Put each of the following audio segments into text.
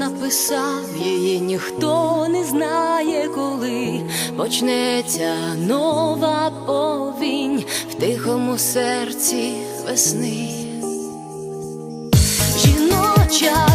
написав її, ніхто не знає, коли почнеться нова повінь в тихому серці весни. Жіноча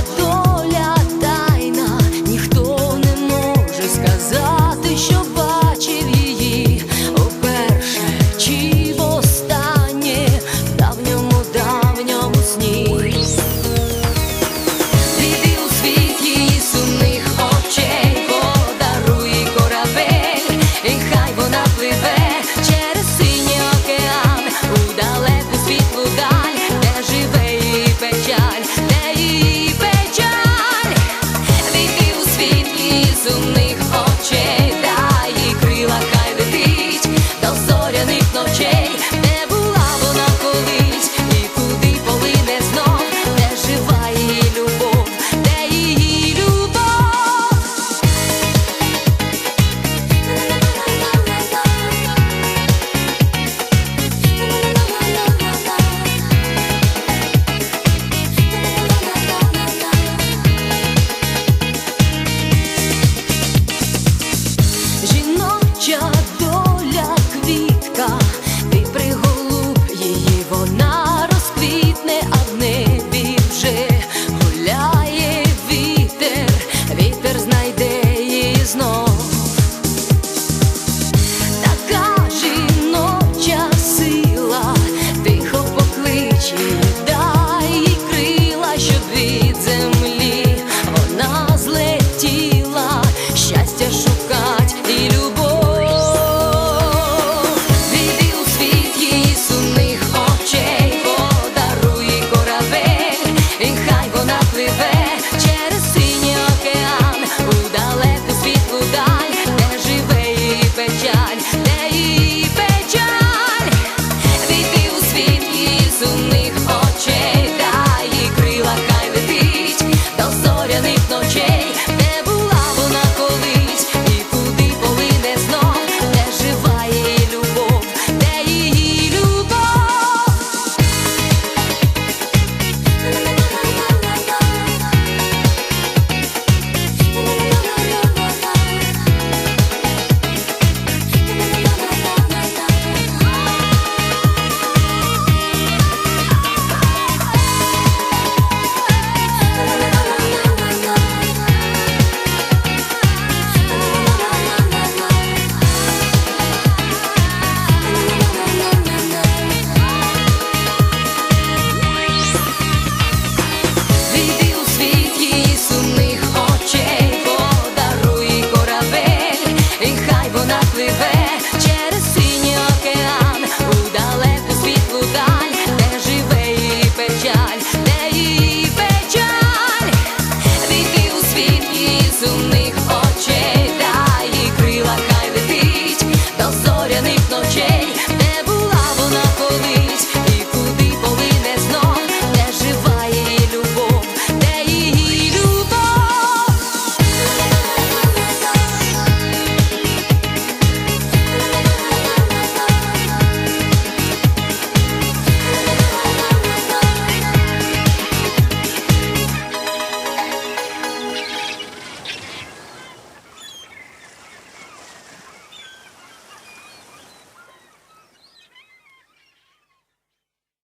Ось.